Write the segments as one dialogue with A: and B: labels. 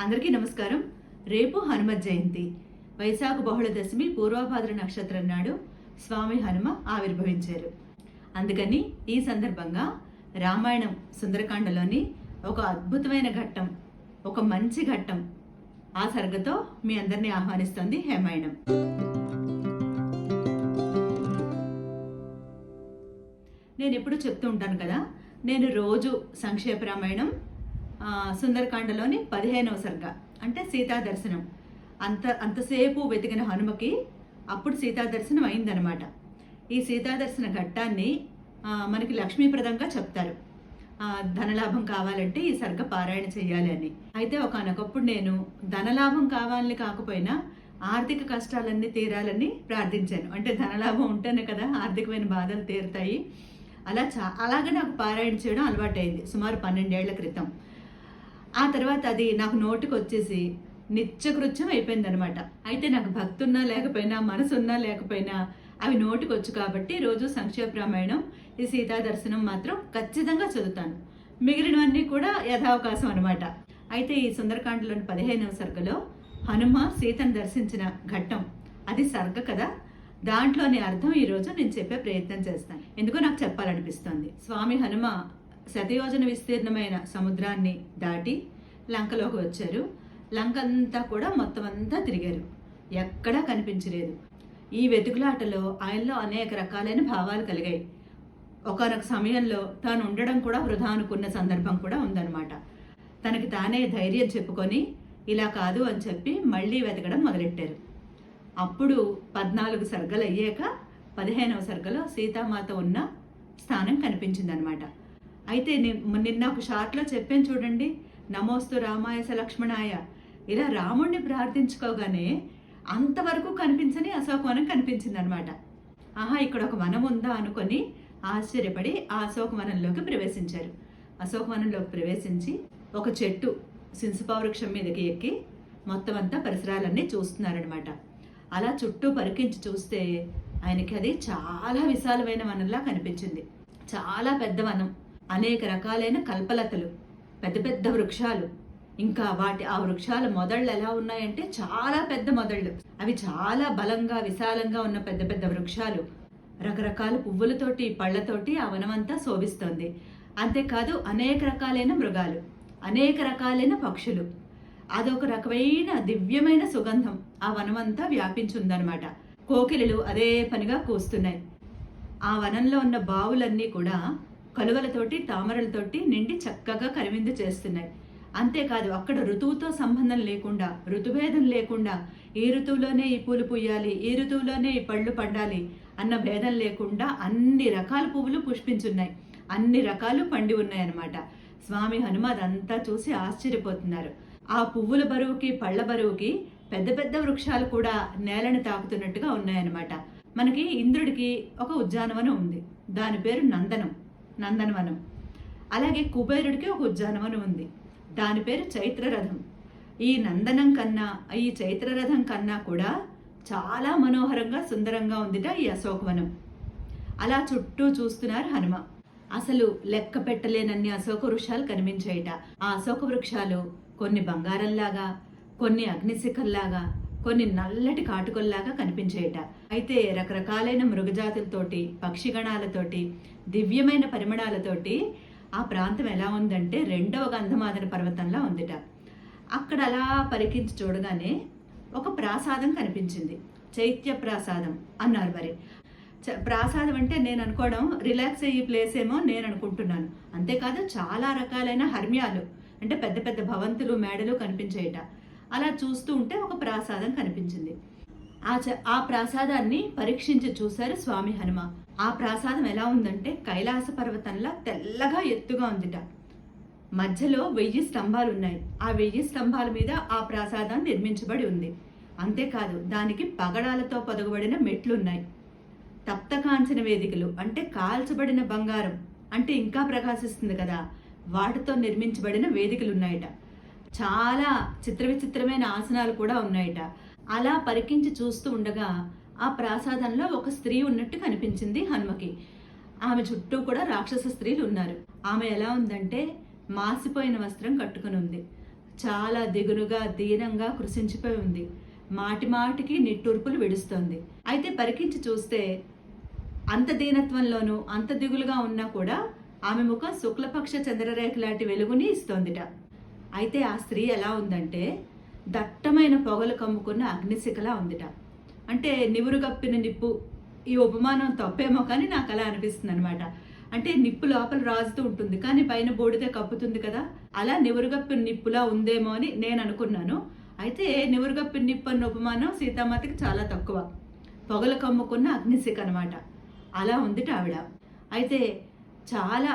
A: అందరికీ నమస్కారం. రేపు హనుమ జయంతి. వైశాఖ బహుళ దశమి పూర్వభాద్ర నక్షత్రం నాడు స్వామి హనుమ ఆవిర్భవించారు. అందుకని ఈ సందర్భంగా రామాయణం సుందరకాండలోని ఒక అద్భుతమైన ఘట్టం ఒక మంచి ఘట్టం ఆ సర్గతో మీ అందరినీ ఆహ్వానిస్తోంది హేమాయణం. నేను ఎప్పుడు చెప్తూ ఉంటాను కదా నేను రోజు సంక్షేప రామాయణం సుందరకాండలోని పదిహేనవ సర్గ అంటే సీతా దర్శనం. అంత అంతసేపు వెతికిన హనుమకి అప్పుడు సీతా దర్శనం అయిందనమాట. ఈ సీతా దర్శన ఘట్టాన్ని మనకి లక్ష్మీప్రదంగా చెప్తారు. ధనలాభం కావాలంటే ఈ సర్గ పారాయణ చేయాలి అని. అయితే ఒకనొకప్పుడు నేను ధనలాభం కావాలని కాకపోయినా ఆర్థిక కష్టాలన్నీ తీరాలని ప్రార్థించాను. అంటే ధనలాభం ఉంటేనే కదా ఆర్థికమైన బాధలు తీరుతాయి. అలా చా అలాగే నాకు పారాయణ చేయడం అలవాటైంది. సుమారు పన్నెండేళ్ళ క్రితం. ఆ తర్వాత అది నాకు నోటికి వచ్చేసి నిత్యకృత్యం అయిపోయింది అనమాట అయితే నాకు భక్తున్నా లేకపోయినా మనసు ఉన్నా లేకపోయినా అవి నోటికి వచ్చు కాబట్టి రోజు సంక్షేప రామాయణం ఈ సీతా దర్శనం మాత్రం ఖచ్చితంగా చదువుతాను. మిగిలినవన్నీ కూడా యథావకాశం అనమాట అయితే ఈ సుందరకాండలోని పదిహేనవ సర్గలో హనుమ సీతను దర్శించిన ఘట్టం అది సర్గ కదా? దాంట్లోని అర్థం ఈ రోజు నేను చెప్పే ప్రయత్నం చేస్తాను. ఎందుకో నాకు చెప్పాలనిపిస్తోంది. స్వామి హనుమ శతయోజన విస్తీర్ణమైన సముద్రాన్ని దాటి లంకలోకి వచ్చారు. లంక అంతా కూడా మొత్తం అంతా తిరిగారు. ఎక్కడా కనిపించలేదు. ఈ వెతుకులాటలో ఆయనలో అనేక రకాలైన భావాలు కలిగాయి. ఒకనొక సమయంలో తాను ఉండడం కూడా వృధా అనుకున్న సందర్భం కూడా ఉందన్నమాట. తనకి తానే ధైర్యం చెప్పుకొని ఇలా కాదు అని చెప్పి మళ్ళీ వెతకడం మొదలెట్టారు. అప్పుడు పద్నాలుగు సర్గలు అయ్యాక పదిహేనవ సర్గలో సీతామాత ఉన్న స్థానం కనిపించిందనమాట అయితే నిన్న ఒక షార్ట్లో చెప్పాను చూడండి నమోస్తు రామాయస లక్ష్మణాయ ఇలా రాముణ్ణి ప్రార్థించుకోగానే అంతవరకు కనిపించని అశోకవనం కనిపించిందనమాట. ఆహా ఇక్కడ ఒక వనం ఉందా అనుకొని ఆశ్చర్యపడి ఆ అశోకవనంలోకి ప్రవేశించారు. అశోకవనంలోకి ప్రవేశించి ఒక చెట్టు సింసుపా వృక్షం మీదకి ఎక్కి మొత్తం అంతా పరిసరాలన్నీ చూస్తున్నారనమాట. అలా చుట్టూ పరికించి చూస్తే ఆయనకి అది చాలా విశాలమైన వనంలా కనిపించింది. చాలా పెద్ద వనం. అనేక రకాలైన కల్పలతలు పెద్ద పెద్ద వృక్షాలు. ఇంకా వాటి ఆ వృక్షాల మొదళ్ళు ఎలా ఉన్నాయంటే చాలా పెద్ద మొదళ్ళు. అవి చాలా బలంగా విశాలంగా ఉన్న పెద్ద పెద్ద వృక్షాలు. రకరకాల పువ్వులతోటి పళ్ళతోటి ఆ వనమంతా శోభిస్తోంది. అంతేకాదు అనేక రకాలైన మృగాలు అనేక రకాలైన పక్షులు. అదొక రకమైన దివ్యమైన సుగంధం ఆ వనమంతా వ్యాపించుందనమాట కోకిలలు అదే పనిగా కూస్తున్నాయి. ఆ వనంలో ఉన్న బావులన్నీ కూడా కలువలతోటి తామరలతోటి నిండి చక్కగా కనువిందు చేస్తున్నాయి. అంతేకాదు అక్కడ ఋతువుతో సంబంధం లేకుండా ఋతుభేదం లేకుండా ఈ ఋతువులోనే ఈ పూలు పూయాలి ఈ ఋతువులోనే ఈ పళ్ళు పండాలి అన్న భేదం లేకుండా అన్ని రకాల పువ్వులు పుష్పించున్నాయి. అన్ని రకాలు పండి ఉన్నాయన్నమాట. స్వామి హనుమ అదంతా చూసి ఆశ్చర్యపోతున్నారు. ఆ పువ్వుల బరువుకి పళ్ళ బరువుకి పెద్ద పెద్ద వృక్షాలు కూడా నేలను తాకుతున్నట్టుగా ఉన్నాయన్నమాట. మనకి ఇంద్రుడికి ఒక ఉద్యానవనం ఉంది. దాని పేరు నందనం. నందనవనం. అలాగే కుబేరుడికి ఒక ఉద్యానవనం ఉంది. దాని పేరు చైత్రరథం. ఈ నందనం కన్నా ఈ చైత్రరథం కన్నా కూడా చాలా మనోహరంగా సుందరంగా ఉందిట ఈ అశోకవనం. అలా చుట్టూ చూస్తున్నారు హనుమ. అసలు లెక్క పెట్టలేనన్ని అశోక వృక్షాలు కనిపించాయిట ఆ అశోక వృక్షాలు కొన్ని బంగారంలాగా కొన్ని అగ్నిశిఖల్లాగా కొన్ని నల్లటి కాటుకొల్లాగా కనిపించేయట అయితే రకరకాలైన మృగజాతులతోటి పక్షిగణాలతోటి దివ్యమైన పరిమళాలతోటి ఆ ప్రాంతం ఎలా ఉందంటే రెండవ గంధమాదన పర్వతంలా ఉందిట. అక్కడ అలా పరికించి చూడగానే ఒక ప్రాసాదం కనిపించింది. చైత్య ప్రాసాదం అన్నారు మరి. చ- ప్రాసాదం అంటే నేను అనుకోవడం రిలాక్స్ అయ్యే ప్లేస్ ఏమో నేను అనుకుంటున్నాను. అంతేకాదు చాలా రకాలైన హర్మ్యాలు అంటే పెద్ద పెద్ద భవంతులు మేడలు కనిపించేయట అలా చూస్తూ ఉంటే ఒక ప్రాసాదం కనిపించింది. ఆ చ- ఆ ప్రాసాదాన్ని పరీక్షించి చూశారు స్వామి హనుమ. ఆ ప్రాసాదం ఎలా ఉందంటే కైలాస పర్వతంలా తెల్లగా ఎత్తుగా ఉందిట. మధ్యలో వెయ్యి స్తంభాలు ఉన్నాయి. ఆ వెయ్యి స్తంభాల మీద ఆ ప్రాసాదం నిర్మించబడి ఉంది. అంతేకాదు దానికి పగడాలతో పొదగబడిన మెట్లున్నాయి. తప్తకాంచన వేదికలు అంటే కాల్చబడిన బంగారం అంటే ఇంకా ప్రకాశిస్తుంది కదా. వాటితో నిర్మించబడిన వేదికలు ఉన్నాయట చాలా చిత్ర విచిత్రమైన ఆసనాలు కూడా ఉన్నాయట. అలా పరికించి చూస్తూ ఉండగా ఆ ప్రాసాదంలో ఒక స్త్రీ ఉన్నట్టు కనిపించింది హనుమకి. ఆమె చుట్టూ కూడా రాక్షస స్త్రీలు ఉన్నారు. ఆమె ఎలా ఉందంటే మాసిపోయిన వస్త్రం కట్టుకుని ఉంది. చాలా దిగులుగా దీనంగా కృషించిపోయి ఉంది. మాటి మాటికి నిట్టూర్పులు విడుస్తోంది. అయితే పరికించి చూస్తే అంత దీనత్వంలోనూ అంత దిగులుగా ఉన్నా కూడా ఆమె ముఖం శుక్లపక్ష చంద్రరేఖ లాంటి వెలుగుని ఇస్తోందిట. అయితే ఆ స్త్రీ ఎలా ఉందంటే దట్టమైన పొగలు కమ్ముకున్న అగ్నిశిఖలా ఉందిట. అంటే నివురుగప్పిన నిప్పు ఈ ఉపమానం తప్పేమో కానీ నాకు అలా అనిపిస్తుంది అనమాట అంటే నిప్పు లోపల రాజుతూ ఉంటుంది కానీ పైన బోడితే కప్పుతుంది కదా. అలా నివురుగప్పిన నిప్పులా ఉందేమో అని నేను అనుకున్నాను. అయితే నివురుగప్పిన నిప్పు అన్న ఉపమానం సీతామాతకి చాలా తక్కువ. పొగలు కమ్ముకున్న అగ్నిశిఖ అనమాట అలా ఉందిట ఆవిడ. అయితే చాలా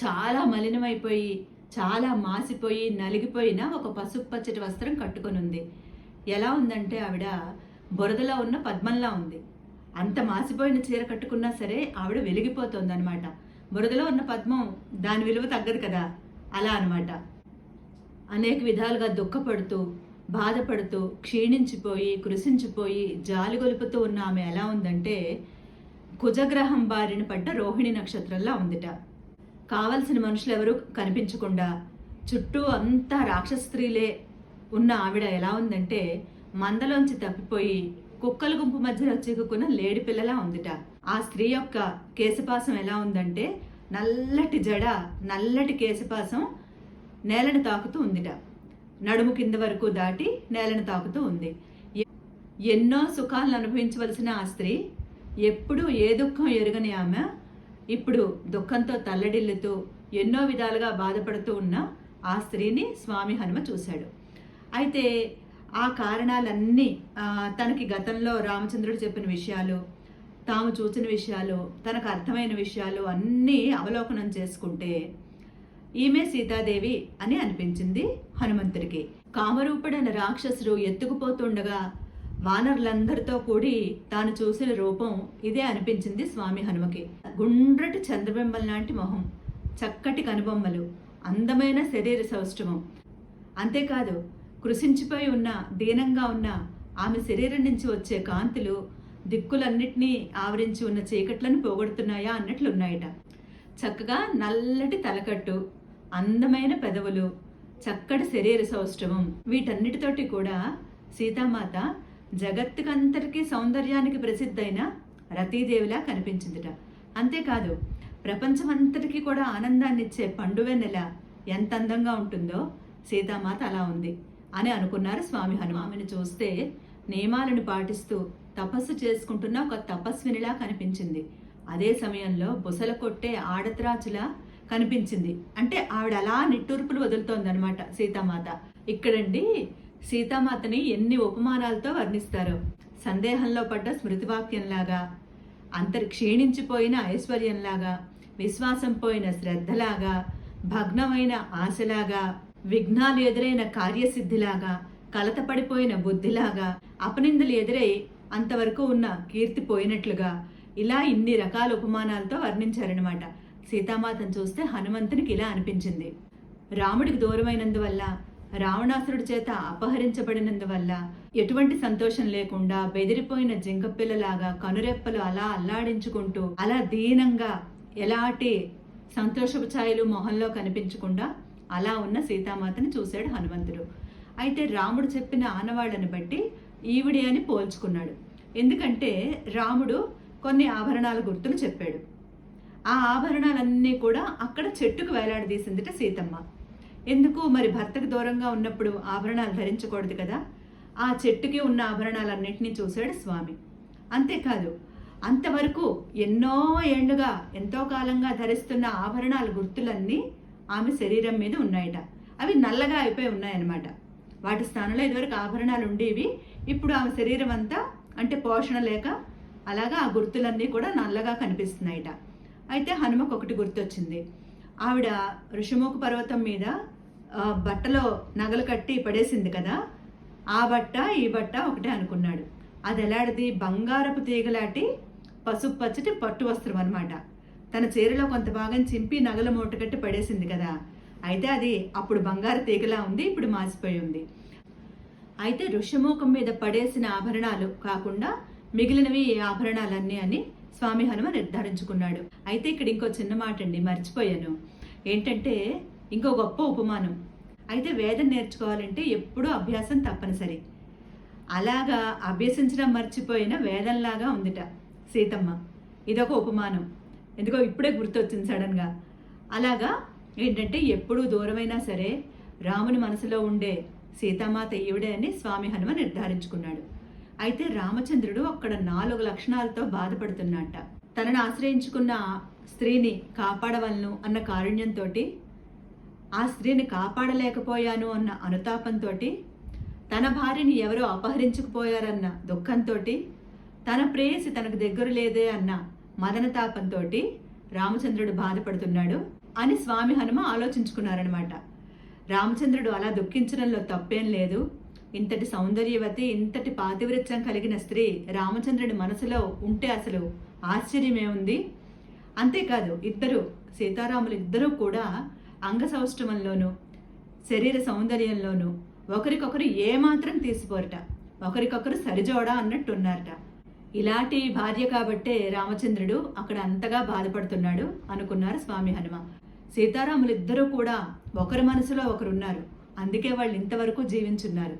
A: చాలా మలినమైపోయి చాలా మాసిపోయి నలిగిపోయిన ఒక పసుపు పచ్చటి వస్త్రం కట్టుకొని ఉంది. ఎలా ఉందంటే ఆవిడ బురదలో ఉన్న పద్మంలా ఉంది. అంత మాసిపోయిన చీర కట్టుకున్నా సరే ఆవిడ వెలిగిపోతుంది అనమాట బురదలో ఉన్న పద్మం దాని విలువ తగ్గదు కదా? అలా అనమాట అనేక విధాలుగా దుఃఖపడుతూ బాధపడుతూ క్షీణించిపోయి కృషించిపోయి జాలిగొలుపుతూ ఉన్న ఆమె ఎలా ఉందంటే కుజగ్రహం బారిన పడ్డ రోహిణి నక్షత్రంలా ఉందిట. కావలసిన మనుషులు ఎవరు కనిపించకుండా చుట్టూ అంతా రాక్షస స్త్రీలే ఉన్న ఆవిడ ఎలా ఉందంటే మందలోంచి తప్పిపోయి కుక్కల గుంపు మధ్యలో చిక్కుకున్న లేడి పిల్లలా ఉందిట. ఆ స్త్రీ యొక్క కేశపాసం ఎలా ఉందంటే నల్లటి జడ నల్లటి కేశపాసం నేలను తాకుతూ ఉందిట. నడుము కింద వరకు దాటి నేలను తాకుతూ ఉంది. ఎన్నో సుఖాలను అనుభవించవలసిన ఆ స్త్రీ ఎప్పుడూ ఏ దుఃఖం ఎరుగని ఆమె ఇప్పుడు దుఃఖంతో తల్లడిల్లుతూ ఎన్నో విధాలుగా బాధపడుతూ ఉన్న ఆ స్త్రీని స్వామి హనుమ చూశాడు. అయితే ఆ కారణాలన్నీ తనకి గతంలో రామచంద్రుడు చెప్పిన విషయాలు తాము చూసిన విషయాలు తనకు అర్థమైన విషయాలు అన్నీ అవలోకనం చేసుకుంటే ఈమె సీతాదేవి అని అనిపించింది హనుమంతుడికి. కామరూపుడైన రాక్షసుడు ఎత్తుకుపోతుండగా వానరులందరితో కూడి తాను చూసిన రూపం ఇదే అనిపించింది స్వామి హనుమకి. గుండ్రటి చంద్రబింబం లాంటి మొహం చక్కటి కనుబొమ్మలు అందమైన శరీర సౌష్ఠవం. అంతేకాదు కృషించిపోయి ఉన్న దీనంగా ఉన్న ఆమె శరీరం నుంచి వచ్చే కాంతులు దిక్కులన్నిటినీ ఆవరించి ఉన్న చీకట్లను పోగొడుతున్నాయా అన్నట్లున్నాయట. చక్కగా నల్లటి తలకట్టు అందమైన పెదవులు చక్కటి శరీర సౌష్ఠవం. వీటన్నిటితోటి కూడా సీతామాత జగత్తుకంతటికీ సౌందర్యానికి ప్రసిద్ధైన రతీదేవిలా కనిపించిందిట. అంతేకాదు ప్రపంచమంతటికీ కూడా ఆనందాన్ని ఇచ్చే నెల ఎంత అందంగా ఉంటుందో సీతామాత అలా ఉంది అని అనుకున్నారు స్వామి హనుమామిని చూస్తే నియమాలను పాటిస్తూ తపస్సు చేసుకుంటున్న ఒక తపస్వినిలా కనిపించింది. అదే సమయంలో బుసల కొట్టే ఆడత్రాచులా కనిపించింది. అంటే ఆవిడ అలా నిట్టూర్పులు వదులుతోందనమాట సీతామాత. ఇక్కడండి సీతామాతని ఎన్ని ఉపమానాలతో వర్ణిస్తారు. సందేహంలో పడ్డ స్మృతివాక్యంలాగా అంతర్ క్షీణించిపోయిన ఐశ్వర్యంలాగా విశ్వాసం పోయిన శ్రద్ధలాగా భగ్నమైన ఆశలాగా విఘ్నాలు ఎదురైన కార్యసిద్ధిలాగా కలతపడిపోయిన బుద్ధిలాగా అపనిందలు ఎదురై అంతవరకు ఉన్న కీర్తి పోయినట్లుగా ఇలా ఇన్ని రకాల ఉపమానాలతో వర్ణించారనమాట సీతామాతను చూస్తే హనుమంతునికి ఇలా అనిపించింది. రాముడికి దూరమైనందువల్ల రావణాసురుడి చేత అపహరించబడినందువల్ల ఎటువంటి సంతోషం లేకుండా బెదిరిపోయిన జింకపిల్లలాగా కనురెప్పలు అలా అల్లాడించుకుంటూ అలా దీనంగా ఎలాంటి సంతోషపు ఛాయలు మొహంలో కనిపించకుండా అలా ఉన్న సీతామాతని చూశాడు హనుమంతుడు. అయితే రాముడు చెప్పిన ఆనవాళ్ళని బట్టి ఈవిడి అని పోల్చుకున్నాడు. ఎందుకంటే రాముడు కొన్ని ఆభరణాల గుర్తులు చెప్పాడు. ఆ ఆభరణాలన్నీ కూడా అక్కడ చెట్టుకు వేలాడదీసిందిట సీతమ్మ. ఎందుకు మరి భర్తకు దూరంగా ఉన్నప్పుడు ఆభరణాలు ధరించకూడదు కదా? ఆ చెట్టుకి ఉన్న ఆభరణాలన్నింటినీ చూశాడు స్వామి. అంతేకాదు అంతవరకు ఎన్నో ఏళ్ళుగా ఎంతో కాలంగా ధరిస్తున్న ఆభరణాల గుర్తులన్నీ ఆమె శరీరం మీద ఉన్నాయట. అవి నల్లగా అయిపోయి ఉన్నాయన్నమాట. వాటి స్థానంలో ఇదివరకు ఆభరణాలు ఉండేవి. ఇప్పుడు ఆమె శరీరం అంతా అంటే పోషణ లేక అలాగా ఆ గుర్తులన్నీ కూడా నల్లగా కనిపిస్తున్నాయట. అయితే హనుమకు ఒకటి గుర్తొచ్చింది. ఆవిడ ఋషిముఖ పర్వతం మీద బట్టలో నగలు కట్టి పడేసింది కదా ఆ బట్ట ఈ బట్ట ఒకటే అనుకున్నాడు. అది ఎలాంటిది బంగారపు తీగలాటి పసుపు పచ్చటి పట్టు వస్త్రం అనమాట తన చీరలో కొంత భాగం చింపి నగల మూట కట్టి పడేసింది కదా. అయితే అది అప్పుడు బంగారు తీగలా ఉంది ఇప్పుడు మాసిపోయి ఉంది. అయితే ఋషముఖం మీద పడేసిన ఆభరణాలు కాకుండా మిగిలినవి ఈ ఆభరణాలన్నీ అని స్వామి హనుమ నిర్ధారించుకున్నాడు. అయితే ఇక్కడ ఇంకో చిన్న మాట అండి మర్చిపోయాను. ఏంటంటే ఇంకో గొప్ప ఉపమానం. అయితే వేదం నేర్చుకోవాలంటే ఎప్పుడూ అభ్యాసం తప్పనిసరి. అలాగా అభ్యసించడం మర్చిపోయిన వేదంలాగా ఉందిట సీతమ్మ. ఇదొక ఉపమానం. ఎందుకో ఇప్పుడే గుర్తొచ్చింది సడన్గా. అలాగా ఏంటంటే ఎప్పుడూ దూరమైనా సరే రాముని మనసులో ఉండే సీతామాత ఈవిడే అని స్వామి హనుమ నిర్ధారించుకున్నాడు. అయితే రామచంద్రుడు అక్కడ నాలుగు లక్షణాలతో బాధపడుతున్నట్ట తనను ఆశ్రయించుకున్న స్త్రీని కాపాడవలను అన్న కారుణ్యంతో ఆ స్త్రీని కాపాడలేకపోయాను అన్న అనుతాపంతో తన భార్యని ఎవరో అపహరించుకుపోయారన్న దుఃఖంతో తన ప్రేయసి తనకు దగ్గర లేదే అన్న మదనతాపంతో రామచంద్రుడు బాధపడుతున్నాడు అని స్వామి హనుమ ఆలోచించుకున్నారనమాట రామచంద్రుడు అలా దుఃఖించడంలో తప్పేం లేదు. ఇంతటి సౌందర్యవతి ఇంతటి పాతివృత్యం కలిగిన స్త్రీ రామచంద్రుడి మనసులో ఉంటే అసలు ఆశ్చర్యమే ఉంది అంతేకాదు ఇద్దరు సీతారాములు ఇద్దరూ కూడా అంగ సౌష్ఠవంలోనూ శరీర సౌందర్యంలోనూ ఒకరికొకరు ఏమాత్రం తీసిపోరట ఒకరికొకరు సరిజోడా అన్నట్టు ఉన్నారట ఇలాంటి భార్య కాబట్టే రామచంద్రుడు అక్కడ అంతగా బాధపడుతున్నాడు అనుకున్నారు స్వామి హనుమ. సీతారాములు ఇద్దరూ కూడా ఒకరి మనసులో ఒకరున్నారు. అందుకే వాళ్ళు ఇంతవరకు జీవించున్నారు.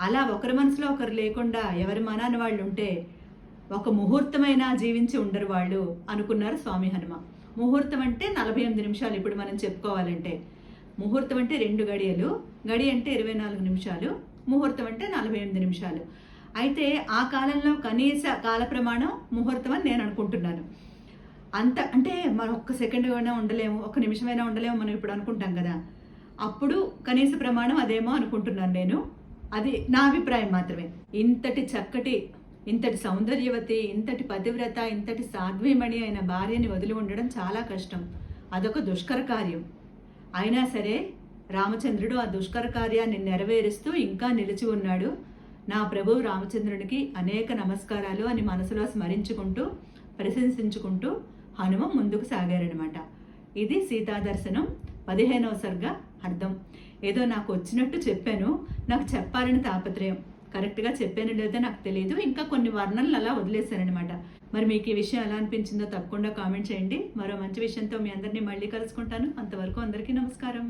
A: అలా ఒకరి మనసులో ఒకరు లేకుండా ఎవరి మనాన్ని వాళ్ళు ఉంటే ఒక ముహూర్తమైనా జీవించి ఉండరు వాళ్ళు అనుకున్నారు స్వామి హనుమ. ముహూర్తం అంటే నలభై ఎనిమిది నిమిషాలు ఇప్పుడు మనం చెప్పుకోవాలంటే. ముహూర్తం అంటే రెండు గడియలు గడి అంటే ఇరవై నాలుగు నిమిషాలు ముహూర్తం అంటే నలభై ఎనిమిది నిమిషాలు. అయితే ఆ కాలంలో కనీస కాల ప్రమాణం ముహూర్తం అని నేను అనుకుంటున్నాను. అంత అంటే మనం ఒక్క సెకండ్ అయినా ఉండలేము ఒక్క నిమిషమైనా ఉండలేము మనం ఇప్పుడు అనుకుంటాం కదా. అప్పుడు కనీస ప్రమాణం అదేమో అనుకుంటున్నాను నేను. అది నా అభిప్రాయం మాత్రమే. ఇంతటి చక్కటి ఇంతటి సౌందర్యవతి ఇంతటి పతివ్రత ఇంతటి సాధ్వీమణి అయిన భార్యని వదిలి ఉండడం చాలా కష్టం. అదొక దుష్కర కార్యం. అయినా సరే రామచంద్రుడు ఆ దుష్కర కార్యాన్ని నెరవేరుస్తూ ఇంకా నిలిచి ఉన్నాడు. నా ప్రభు రామచంద్రుడికి అనేక నమస్కారాలు అని మనసులో స్మరించుకుంటూ ప్రశంసించుకుంటూ హనుమ ముందుకు సాగారనమాట ఇది సీతా దర్శనం పదిహేనవ సర్గ అర్థం. ఏదో నాకు వచ్చినట్టు చెప్పాను నాకు చెప్పాలని తాపత్రయం. కరెక్ట్గా చెప్పాను లేదో నాకు తెలియదు ఇంకా కొన్ని వర్ణనలు అలా వదిలేశారనమాట మరి మీకు ఈ విషయం ఎలా అనిపించిందో తప్పకుండా కామెంట్ చేయండి. మరో మంచి విషయంతో మీ అందరినీ మళ్ళీ కలుసుకుంటాను. అంతవరకు అందరికీ నమస్కారం.